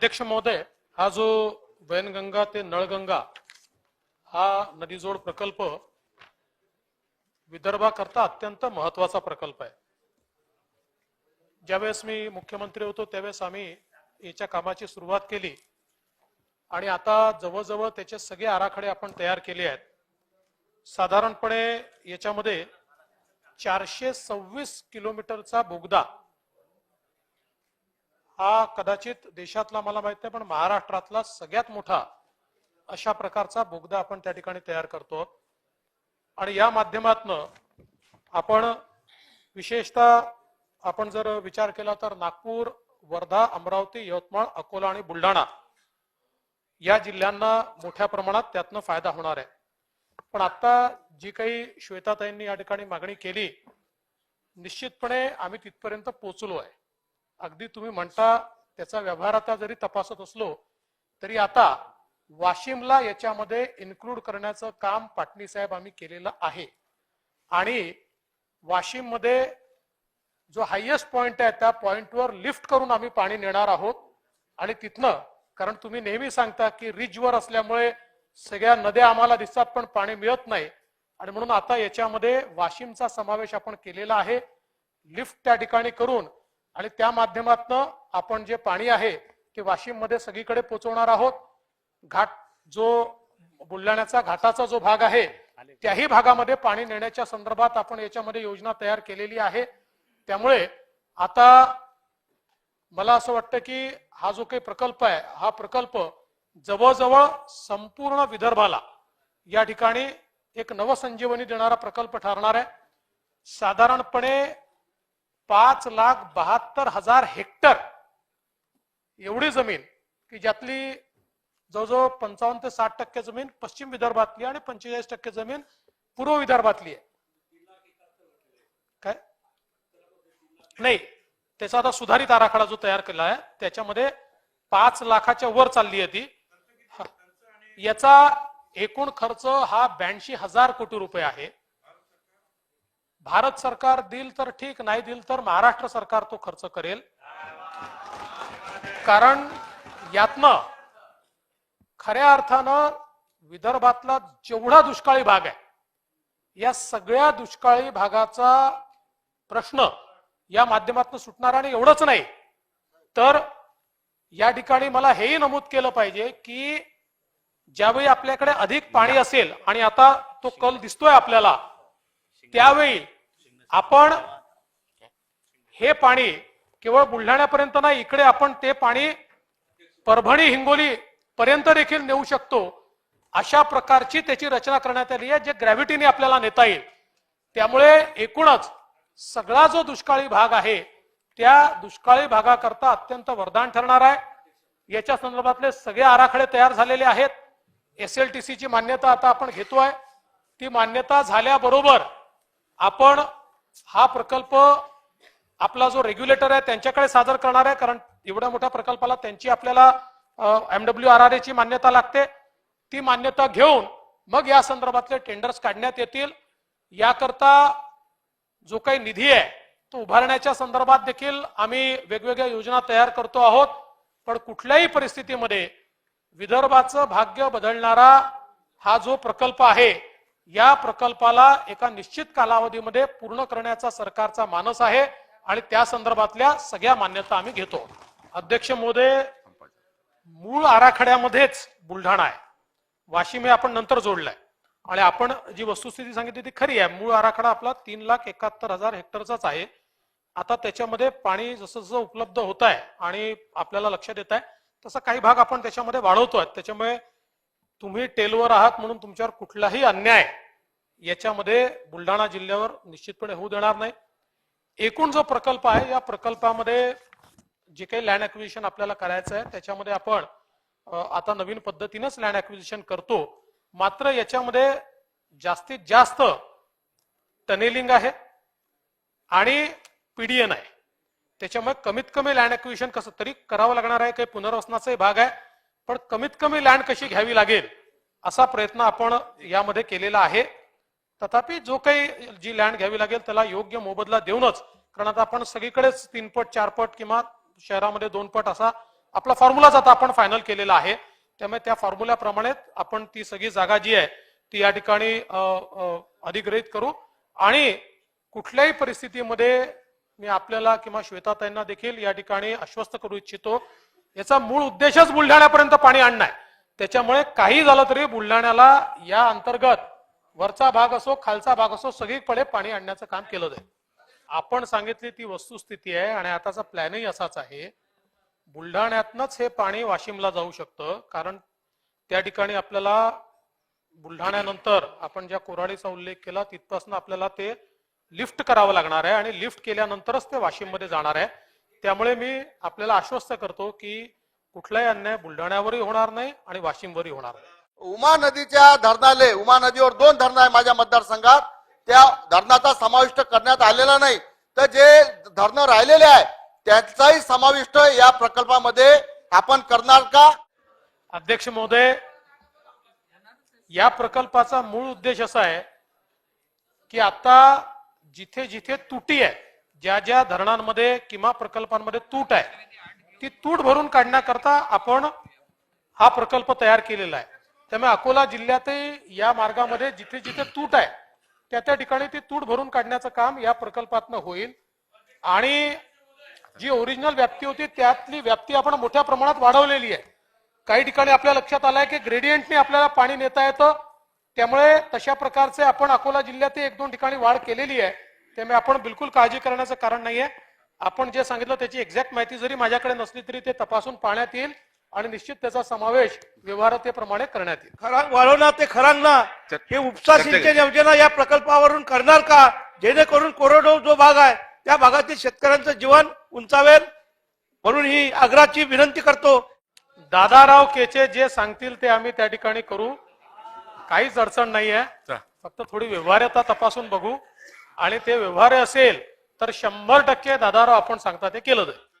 अध्यक्ष महोदय हा जो वैनगंगा ते नळगंगा हा नदीजोड प्रकल्प विदर्भाकरता अत्यंत महत्त्वाचा प्रकल्प आहे. ज्यावेळेस मी मुख्यमंत्री होतो त्यावेळेस आम्ही याच्या कामाची सुरुवात केली. आणि आता जवळजवळ त्याचे सगळे आराखडे आपण तयार केले आहेत. साधारणपणे याच्यामध्ये चारशे सव्वीस किलोमीटरचा बोगदा हा कदाचित देशातला मला माहीत नाही पण महाराष्ट्रातला सगळ्यात मोठा अशा प्रकारचा बोगदा आपण त्या ठिकाणी तयार करतो. आणि या माध्यमातनं आपण विशेषतः आपण जर विचार केला तर नागपूर वर्धा अमरावती यवतमाळ अकोला आणि बुलढाणा या जिल्ह्यांना मोठ्या प्रमाणात त्यातनं फायदा होणार आहे. पण आता जी काही श्वेताताईंनी या ठिकाणी मागणी केली निश्चितपणे आम्ही तिथपर्यंत पोचलो आहे. अगदी तुम्ही म्हणता त्याचा व्यवहार आता जरी तपासत असलो तरी आता वाशिमला याच्यामध्ये इन्क्लूड करण्याचं काम पाटणी साहेब आम्ही केलेलं आहे. आणि वाशिममध्ये जो हायएस्ट पॉइंट आहे त्या पॉइंटवर लिफ्ट करून आम्ही पाणी नेणार आहोत. आणि तिथनं कारण तुम्ही नेहमी सांगता की रिजवर असल्यामुळे सगळ्या नद्या आम्हाला दिसतात पण पाणी मिळत नाही. आणि म्हणून आता याच्यामध्ये वाशिमचा समावेश आपण केलेला आहे. लिफ्ट त्या ठिकाणी करून आणि त्या माध्यमातनं आपण जे पाणी आहे ते वाशिममध्ये सगळीकडे पोहोचवणार आहोत. घाट जो बुलढाण्याचा घाटाचा जो भाग आहे त्याही भागामध्ये पाणी नेण्याच्या संदर्भात आपण याच्यामध्ये योजना तयार केलेली आहे. त्यामुळे आता मला असं वाटतं की हा जो काही प्रकल्प आहे हा प्रकल्प जवळजवळ संपूर्ण विदर्भाला या ठिकाणी एक नवसंजीवनी देणारा प्रकल्प ठरणार आहे. साधारणपणे पाच लाख बहात्तर हजार हेक्टर एवढी जमीन की ज्यातली जवळजवळ पंचावन्न ते साठ टक्के जमीन पश्चिम विदर्भातली आणि पंचेचाळीस टक्के जमीन पूर्व विदर्भातली आहे. काय? नाही त्याचा आता सुधारित आराखडा जो तयार केला आहे त्याच्यामध्ये पाच लाखाच्या वर चालली आहे ती. याचा एकूण खर्च हा ब्याऐंशी हजार कोटी रुपये आहे. भारत सरकार दिल तर ठीक नाही दिल तर महाराष्ट्र सरकार तो खर्च करेल. कारण यातनं खऱ्या अर्थानं विदर्भातला जेवढा दुष्काळी भाग आहे या सगळ्या दुष्काळी भागाचा प्रश्न या माध्यमातून सुटणार आणि एवढंच नाही. तर या ठिकाणी मला हेही नमूद केलं पाहिजे की ज्यावेळी आपल्याकडे अधिक पाणी असेल आणि आता तो कल दिसतोय आपल्याला त्यावेळी आपण हे पाणी केवळ बुलढाण्यापर्यंत नाही इकडे आपण ते पाणी परभणी हिंगोली पर्यंत देखील नेऊ शकतो. अशा प्रकारची त्याची रचना करण्यात आली आहे जे ग्रॅव्हिटीने आपल्याला नेता येईल. त्यामुळे एकूणच सगळा जो दुष्काळी भाग आहे त्या दुष्काळी भागाकरता अत्यंत वरदान ठरणार आहे. याच्या संदर्भातले सगळे आराखडे तयार झालेले आहेत. एस एल टी ची मान्यता आता आपण घेतोय. ती मान्यता झाल्याबरोबर आपण हा प्रकल्प आपला जो रेग्युलेटर आहे त्यांच्याकडे सादर करणार आहे कारण एवढ्या मोठ्या प्रकल्पाला त्यांची आपल्याला एमडब्ल्यू आर आर ची मान्यता लागते. ती मान्यता घेऊन मग या संदर्भातले टेंडर्स काढण्यात येतील. याकरता जो काही निधी आहे तो उभारण्याच्या संदर्भात देखील आम्ही वेगवेगळ्या योजना तयार करतो आहोत. पण कुठल्याही परिस्थितीमध्ये विदर्भाचं भाग्य बदलणारा हा जो प्रकल्प आहे या प्रकल्पाला एका निश्चित कालावधीमध्ये पूर्ण करण्याचा सरकारचा मानस आहे आणि त्या संदर्भातल्या सगळ्या मान्यता आम्ही घेतो. अध्यक्ष महोदय मूळ आराखड्यामध्येच बुलढाणा आहे. वाशिम हे आपण नंतर जोडलाय. आणि आपण जी वस्तुस्थिती सांगितली ती खरी आहे. मूळ आराखडा आपला तीन लाख एकाहत्तर हजार हेक्टरचाच आहे. आता त्याच्यामध्ये पाणी जसं जसं उपलब्ध होत आहे आणि आपल्याला लक्षात येत आहे तसा काही भाग आपण त्याच्यामध्ये वाढवतोय. त्याच्यामुळे तुम्ही टेलवर आहात म्हणून तुमच्यावर कुठलाही अन्याय याच्यामध्ये बुलढाणा जिल्ह्यावर निश्चितपणे होऊ देणार नाही. एकूण जो प्रकल्प आहे या प्रकल्पामध्ये जे काही लँड अक्विजिशन आपल्याला करायचं आहे त्याच्यामध्ये आपण आता नवीन पद्धतीनंच लँड अक्विजिशन करतो. मात्र याच्यामध्ये जास्तीत जास्त टनेलिंग आहे आणि पीडीएन आहे. त्याच्यामुळे कमीत कमी लँड अक्विजिशन कसं तरी करावं लागणार आहे काही पुनर्वसनाचाही भाग आहे. पण कमीत कमी लँड कशी घ्यावी लागेल असा प्रयत्न आपण यामध्ये केलेला आहे. तथापि जो काही जी लँड घ्यावी लागेल त्याला योग्य मोबदला देऊनच कारण आता आपण सगळीकडेच तीन पट चार पट किंवा शहरामध्ये दोन पट असा आपला फॉर्म्युलाच आता आपण फायनल केलेला आहे. त्यामुळे त्या फॉर्म्युल्याप्रमाणे आपण ती सगळी जागा जी आहे ती या ठिकाणी अधिग्रहित करू. आणि कुठल्याही परिस्थितीमध्ये मी आपल्याला किंवा श्वेताताईंना देखील या ठिकाणी आश्वस्त करू इच्छितो. याचा मूळ उद्देशच बुलढाण्यापर्यंत पाणी आणणं आहे. त्याच्यामुळे काही झालं तरी बुलढाण्याला या अंतर्गत वरचा भाग असो खालचा भाग असो सगळीकडे पाणी आणण्याचं काम केलं जाईल. आपण सांगितली ती वस्तुस्थिती आहे आणि आताचा प्लॅनही असाच आहे. बुलढाण्यातनच हे पाणी वाशिमला जाऊ शकतं कारण त्या ठिकाणी आपल्याला बुलढाण्यानंतर आपण ज्या कोराडीचा उल्लेख केला तिथपासून आपल्याला ते लिफ्ट करावं लागणार आहे आणि लिफ्ट केल्यानंतरच ते वाशिममध्ये जाणार आहे. त्यामुळे मी आपल्याला आश्वस्त करतो की कुठलाही अन्याय बुलढाण्यावरही होणार नाही आणि वाशिमवरही होणार नाही. उमा नदीच्या धरणाले उमा नदीवर दोन धरणं आहे माझ्या मतदारसंघात. त्या धरणाचा समाविष्ट करण्यात आलेला नाही. तर जे धरणं राहिलेले आहे त्याचाही समाविष्ट या प्रकल्पामध्ये आपण करणार का? अध्यक्ष महोदय या प्रकल्पाचा मूळ उद्देश असा आहे की आता जिथे जिथे तुटी आहे ज्या ज्या धरणांमध्ये किंवा प्रकल्पांमध्ये तूट आहे ती तूट भरून काढण्याकरता आपण हा प्रकल्प तयार केलेला आहे. त्यामुळे अकोला जिल्ह्यातही या मार्गामध्ये जिथे जिथे तूट आहे त्या त्या ठिकाणी ती तूट भरून काढण्याचं काम या प्रकल्पातनं होईल. आणि जी ओरिजिनल व्याप्ती होती त्यातली व्याप्ती आपण मोठ्या प्रमाणात वाढवलेली आहे. काही ठिकाणी आपल्या लक्षात आलंय की ग्रेडियंटने आपल्याला पाणी नेता येतं. त्यामुळे तशा प्रकारचे आपण अकोला जिल्ह्यात एक दोन ठिकाणी वाढ केलेली आहे. त्यामुळे आपण बिलकुल काळजी करण्याचं कारण नाहीये. आपण जे सांगितलं त्याची एक्झॅक्ट माहिती जरी माझ्याकडे नसली तरी ते तपासून पाहण्यात येईल आणि निश्चित त्याचा समावेश व्यवहारतेप्रमाणे करण्यात येईल. खरांग वाढवणार ते खरांगना हे उपसा सिंचन योजना या प्रकल्पावरून करणार का? जेणेकरून कोरडो जो भाग आहे त्या भागातील शेतकऱ्यांचं जीवन उंचावेल म्हणून ही आग्राची विनंती करतो. दादाराव केचे जे सांगतील ते आम्ही त्या ठिकाणी करू. काहीच अडचण नाहीये. फक्त थोडी व्यवहार्यता तपासून बघू. आणि ते व्यवहार्य असेल तर शंभर टक्के दादाराव आपण सांगता ते केलं जाईल.